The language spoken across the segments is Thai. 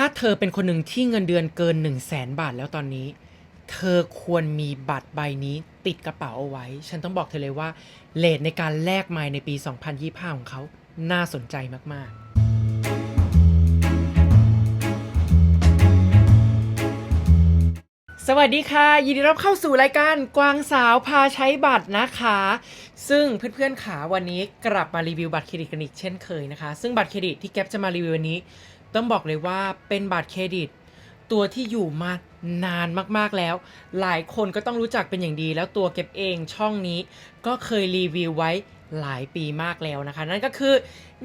ถ้าเธอเป็นคนหนึ่งที่เงินเดือนเกิน 1 0 0 0 0แสนบาทแล้วตอนนี้ เธอควรมีบัตรใบนี้ติดกระเป๋าเอาไว้ ฉันต้องบอกเธอเลยว่าเลทในการแลกไมล์ในปี 2025 ของเขาน่าสนใจมาก ๆสวัสดีค่ะ ยินดีต้อนรับเข้าสู่รายการกวางสาวพาใช้บัตรนะคะ ซึ่งเพื่อนๆขาวันนี้กลับมารีวิวบัตรเครดิตกันอีกเช่นเคยนะคะ ซึ่งบัตรเครดิตที่แก๊ปจะมารีวิววันนี้ ต้องบอกเลยว่าเป็นบัตรเครดิต ตัวที่อยู่มานานมากๆแล้ว หลายคนก็ต้องรู้จักเป็นอย่างดี แล้วตัวเก็บเองช่องนี้ก็เคยรีวิวไว้หลายปีมากแล้วนะคะ นั่นก็คือ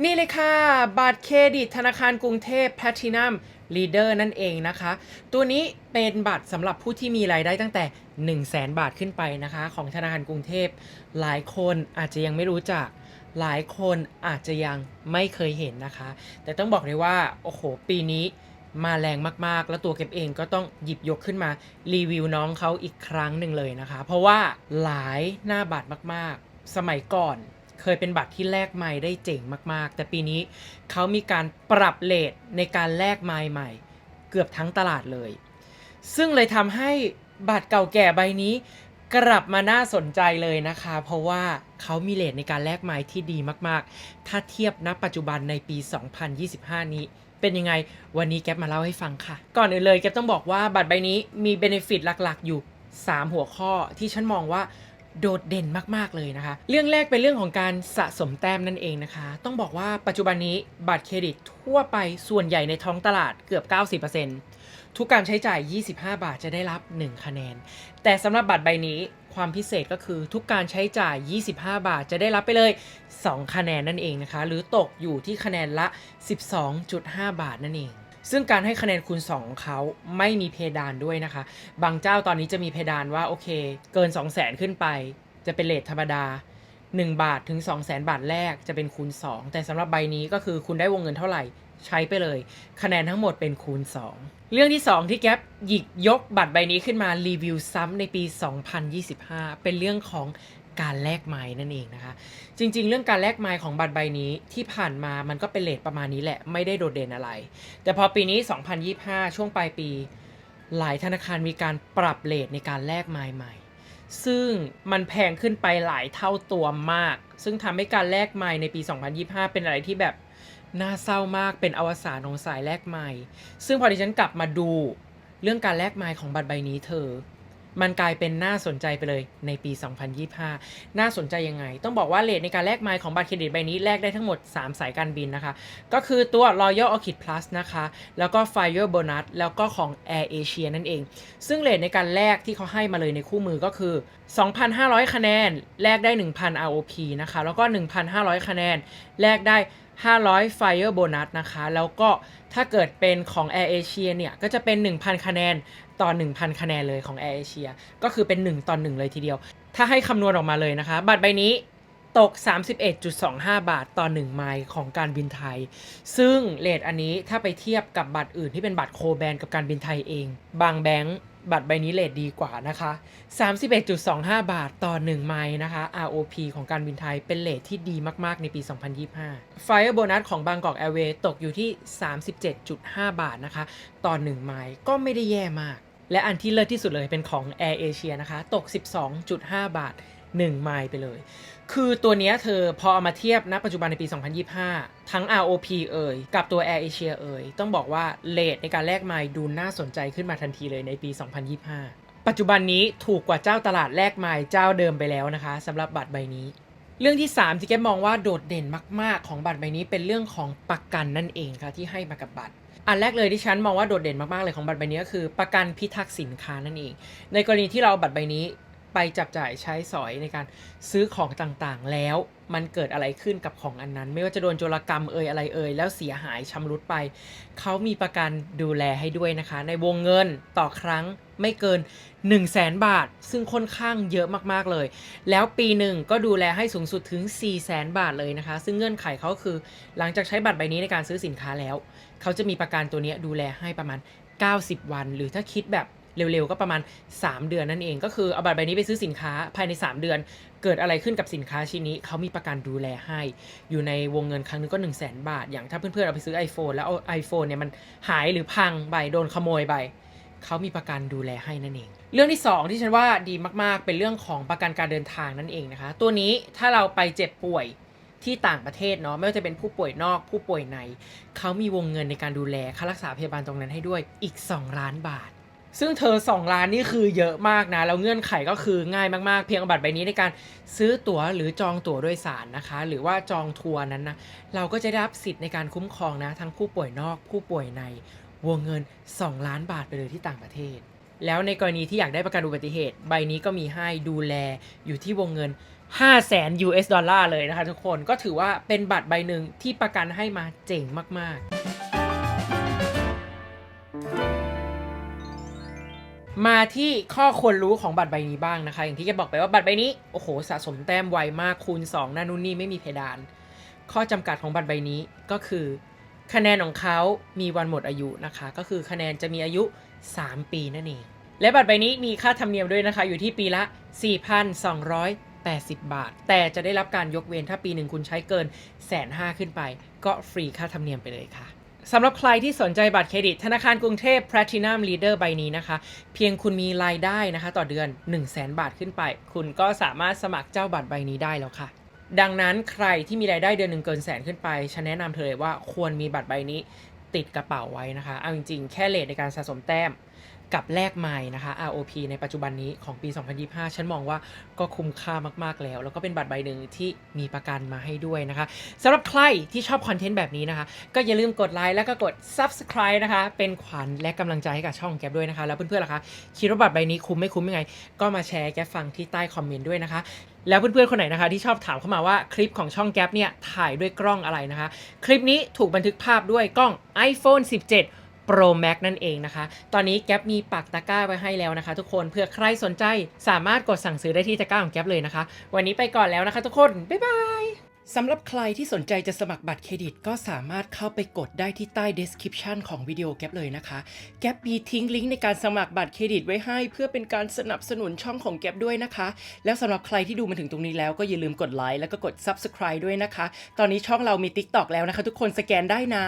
นี่เลยค่ะ บัตรเครดิตธนาคารกรุงเทพ Platinum Leader นั่นเองนะคะ ตัวนี้เป็นบัตรสำหรับผู้ที่มีรายได้ตั้งแต่ 1 0 0 0 0แสนบาทขึ้นไปนะคะ ของธนาคารกรุงเทพ หลายคนอาจจะยังไม่รู้จัก หลายคนอาจจะยังไม่เคยเห็นนะคะ แต่ต้องบอกเลยว่า โอ้โห ปีนี้มาแรงมากๆ แล้วตัวเก็บเองก็ต้องหยิบยกขึ้นมารีวิวน้องเขาอีกครั้งหนึ่งเลยนะคะ เพราะว่าหลายหน้าบัตรมากๆ สมัยก่อนเคยเป็นบัตรที่แลกไม้ได้เจ๋งมากๆ แต่ปีนี้เขามีการปรับเลทในการแลกไม้ใหม่ เกือบทั้งตลาดเลย ซึ่งเลยทำให้บัตรเก่าแก่ใบนี้ กลับมาน่าสนใจเลยนะคะ เพราะว่าเขามีเลทในการแลกไม้ที่ดีมาก ๆ ถ้าเทียบณปัจจุบันในปี 2025 นี้เป็นยังไง วันนี้แก๊ปมาเล่าให้ฟังค่ะ ก่อนอื่นเลยแก๊ปต้องบอกว่าบัตรใบนี้มีเบนฟิตหลัก ๆ อยู่ 3 หัวข้อที่ฉันมองว่า โดดเด่นมาก ๆ เลยนะคะ เรื่องแรกเป็นเรื่องของการสะสมแต้มนั่นเองนะคะ ต้องบอกว่าปัจจุบันนี้บัตรเครดิตทั่วไปส่วนใหญ่ในท้องตลาดเกือบ 90%ทุกการใช้จ่าย 25 บาทจะได้รับ 1 คะแนน แต่สำหรับบัตรใบนี้ความพิเศษก็คือทุกการใช้จ่าย 25 บาทจะได้รับไปเลย 2 คะแนนนั่นเองนะคะ หรือตกอยู่ที่คะแนนละ 12.5 บาทนั่นเอง ซึ่งการให้คะแนนคูณ2ของเขาไม่มีเพดานด้วยนะคะ บางเจ้าตอนนี้จะมีเพดานว่าโอเค เกิน 2 0 0 0 0 0 ขึ้นไป จะเป็นเลทธรรมดา 1 บาทถึง 2 0 0 0 0 0 บาทแรกจะเป็นคูณ 2 แต่สำหรับใบนี้ก็คือคุณได้วงเงินเท่าไหร่ใช้ไปเลย คะแนนทั้งหมดเป็นคูณ 2 เรื่องที่ 2 ที่แก๊ปหยิกยกบัตรใบนี้ขึ้นมารีวิวซ้ำในปี 2025 เป็นเรื่องของ การแลกไม้นั่นเองนะคะ จริง ๆ เรื่องการแลกไม้ของบัตรใบนี้ที่ผ่านมามันก็เป็นเลทประมาณนี้แหละไม่ได้โดดเด่นอะไร แต่พอปีนี้ 2025 ช่วงปลายปี หลายธนาคารมีการปรับเลทในการแลกไม้ใหม่ ซึ่งมันแพงขึ้นไปหลายเท่าตัวมาก ซึ่งทำให้การแลกไม้ในปี 2025 เป็นอะไรที่แบบน่าเศร้ามากเป็นอวสานของสายแลกไม้ซึ่งพอดิฉันกลับมาดูเรื่องการแลกไม้ของบัตรใบนี้เธอ มันกลายเป็นน่าสนใจไปเลยในปี 2025 น่าสนใจยังไง ต้องบอกว่าเลทในการแลกไมล์ของบัตรเครดิตใบนี้แลกได้ทั้งหมด 3 สายการบินนะคะ ก็คือตัว Royal Orchid Plus นะคะ แล้วก็ Fire Bonus แล้วก็ของ Air Asia นั่นเอง ซึ่งเลทในการแลกที่เขาให้มาเลยในคู่มือก็คือ 2,500 คะแนน แลกได้ 1,000 ROP นะคะ แล้วก็ 1,500 คะแนน แลกได้ 500 Fire Bonus นะคะ แล้วก็ถ้าเกิดเป็นของ Air Asia เนี่ยก็จะเป็น 1,000 คะแนนต่อ 1,000 คะแนนเลยของ Air Asia ก็คือเป็น 1ต่อ1เลยทีเดียว ถ้าให้คำนวณออกมาเลยนะคะ บัตรใบนี้ตก 31.25 บาทต่อ 1 ไมล์ของการบินไทย ซึ่งเลทอันนี้ถ้าไปเทียบกับบัตรอื่นที่เป็นบัตรโคแบนกับการบินไทยเอง บางแบงก์ บัตรใบนี้เลทดีกว่านะคะ 31.25 บาทต่อ 1 ไมล์นะคะ ROP ของการบินไทยเป็นเลทที่ดีมาก ๆ ในปี 2025 Fire Bonus ของบางกอกแอร์เวย์ตกอยู่ที่ 37.5 บาทนะคะ ต่อ 1 ไมล์ก็ไม่ได้แย่มาก และอันที่เลิศที่สุดเลยเป็นของ Air Asia นะคะ ตก 12.5 บาท 1 ไมล์ไปเลย คือตัวนี้เธอพอเอามาเทียบณปัจจุบันในปี 2025 ทั้ง ROP เอ่ย กับตัว Air Asia เอ่ย ต้องบอกว่าเลทในการแลกไมล์ดูน่าสนใจขึ้นมาทันทีเลยในปี 2025 ปัจจุบันนี้ถูกกว่าเจ้าตลาดแลกไมล์เจ้าเดิมไปแล้วนะคะสำหรับบัตรใบนี้เรื่องที่ 3 ที่แกมองว่าโดดเด่นมาก ๆ ของบัตรใบนี้เป็นเรื่องของประกันนั่นเองค่ะที่ให้มากับบัตร อันแรกเลยที่ฉันมองว่าโดดเด่นมาก ๆ เลยของบัตรใบนี้ก็คือประกันพิทักษ์สินค้านั่นเอง ในกรณีที่เราบัตรใบนี้ ไปจับจ่ายใช้สอยในการซื้อของต่างๆ แล้วมันเกิดอะไรขึ้นกับของอันนั้น ไม่ว่าจะโดนโจรกรรมเอ่ยอะไรเอ่ยแล้วเสียหายชำรุดไป เขามีประกันดูแลให้ด้วยนะคะ ในวงเงินต่อครั้งไม่เกิน 1 0 0 0 0แสนบาท ซึ่งค่อนข้างเยอะมากๆเลย แล้วปีหนึ่งก็ดูแลให้สูงสุดถึง 4 0 0แสนบาทเลยนะคะ ซึ่งเงื่อนไขเขาคือ หลังจากใช้บัตรใบนี้ในการซื้อสินค้าแล้ว เขาจะมีประกันตัวนี้ดูแลให้ประมาณ 90 วัน หรือถ้าคิดแบบ เร็วๆ ก็ประมาณ 3 เดือนนั่นเอง ก็คือเอาบัตรใบนี้ไปซื้อสินค้าภายใน 3 เดือน เกิดอะไรขึ้นกับสินค้าชิ้นนี้เขามีประกันดูแลให้ อยู่ในวงเงินครั้งนึงก็ 1 0 0 0 0แบาท อย่างถ้าเพื่อนๆ เอาไปซื้อ iPhone แล้วเอา iPhone เนี่ยมันหายหรือพังไปโดนขโมยไปเขามีประกันดูแลให้นั่นเอง เรื่องที่ 2 ที่ฉันว่าดีมากๆ เป็นเรื่องของประกันการเดินทางนั่นเองนะคะ ตัวนี้ถ้าเราไปเจ็บป่วยที่ต่างประเทศเนาะไม่ว่าจะเป็นผู้ป่วยนอกผู้ป่วยในเขามีวงเงินในการดูแลค่ารักษาพยาบาลตรงนั้นให้ด้วยอีก 2 ล้านบาท ซึ่งเธอ 2 ล้านนี่คือเยอะมากนะ แล้วเงื่อนไขก็คือง่ายมากๆ เพียงบัตรใบนี้ในการซื้อตั๋วหรือจองตั๋วโดยสารนะคะ หรือว่าจองทัวร์นั้นนะ เราก็จะได้รับสิทธิ์ในการคุ้มครองนะ ทั้งผู้ป่วยนอกผู้ป่วยในวงเงิน 2 ล้านบาทไปเลยที่ต่างประเทศ แล้วในกรณีที่อยากได้ประกันอุบัติเหตุ ใบนี้ก็มีให้ดูแลอยู่ที่วงเงิน 5 0 0แสน US ดอลลาร์เลยนะคะทุกคนก็ถือว่าเป็นบัตรใบหนึ่งที่ประกันให้มาเจ๋งมาก ๆ มาที่ข้อควรรู้ของบัตรใบนี้บ้างนะคะ อย่างที่แกบอกไปว่าบัตรใบนี้ โอ้โห สะสมแต้มไวมากคูณ2นั่นนู่นนี่ไม่มีเพดาน ข้อจำกัดของบัตรใบนี้ก็คือ คะแนนของเขามีวันหมดอายุนะคะ ก็คือคะแนนจะมีอายุ 3 ปีนั่นเอง และบัตรใบนี้มีค่าธรรมเนียมด้วยนะคะ อยู่ที่ปีละ 4,280 บาท แต่จะได้รับการยกเว้นถ้าปีหนึ่งคุณใช้เกินแสนห้าขึ้นไป ก็ฟรีค่าธรรมเนียมไปเลยค่ะ สำหรับใครที่สนใจบัตรเครดิต ธนาคารกรุงเทพ Platinum Leader ใบนี้นะคะ เพียงคุณมีรายได้นะคะ ต่อเดือน 1 0 0 0 0แบาทขึ้นไป คุณก็สามารถสมัครเจ้าบัตรใบนี้ได้แล้วค่ะ ดังนั้นใครที่มีรายได้เดือนหนึ่งเกินแสนขึ้นไปฉันแนะนำเธอเลยว่าควรมีบัตรใบนี้ติดกระเป๋าไว้นะคะ เอาจริงๆ แค่เลทในการสะสมแต้ม กับแลกไมล์นะคะ ROP ในปัจจุบันนี้ของปี 2025 ฉันมองว่าก็คุ้มค่ามาก ๆ แล้ว แล้วก็เป็นบัตรใบหนึ่งที่มีประกันมาให้ด้วยนะคะสำหรับใครที่ชอบคอนเทนต์แบบนี้นะคะ ก็อย่าลืมกดไลค์แล้วก็กด Subscribe นะคะ เป็นขวัญและกำลังใจให้กับช่องแก๊ปด้วยนะคะ แล้วเพื่อนๆล่ะคะคิดว่าบัตรใบนี้คุ้มไม่คุ้มยังไง ก็มาแชร์แก๊ฟังที่ใต้คอมเมนต์ด้วยนะคะแล้วเพื่อนๆ คนไหนนะคะ ที่ชอบถามเข้ามาว่าคลิปของช่องแก๊ปเนี่ยถ่ายด้วยกล้องอะไรนะคะ คลิปนี้ถูกบันทึกภาพด้วยกล้อง iPhone 17 Pro Max นั่นเองนะคะ ตอนนี้แก๊ปมีปักตะกร้าไว้ให้แล้วนะคะ ทุกคน เพื่อใครสนใจสามารถกดสั่งซื้อได้ที่ตะกร้าของแก๊ปเลยนะคะ วันนี้ไปก่อนแล้วนะคะ ทุกคน บ๊ายบายสำหรับใครที่สนใจจะสมัครบัตรเครดิต ก็สามารถเข้าไปกดได้ที่ใต้ description ของวิดีโอแก๊ปเลยนะคะ แก๊ปมีทิ้งลิงก์ในการสมัครบัตรเครดิตไว้ให้ เพื่อเป็นการสนับสนุนช่องของแก๊ปด้วยนะคะ แล้วสำหรับใครที่ดูมาถึงตรงนี้แล้วก็อย่าลืมกดไลค์แล้วก็กด subscribe ด้วยนะคะ ตอนนี้ช่องเรามี TikTok แล้วนะคะ ทุกคนสแกนได้นะ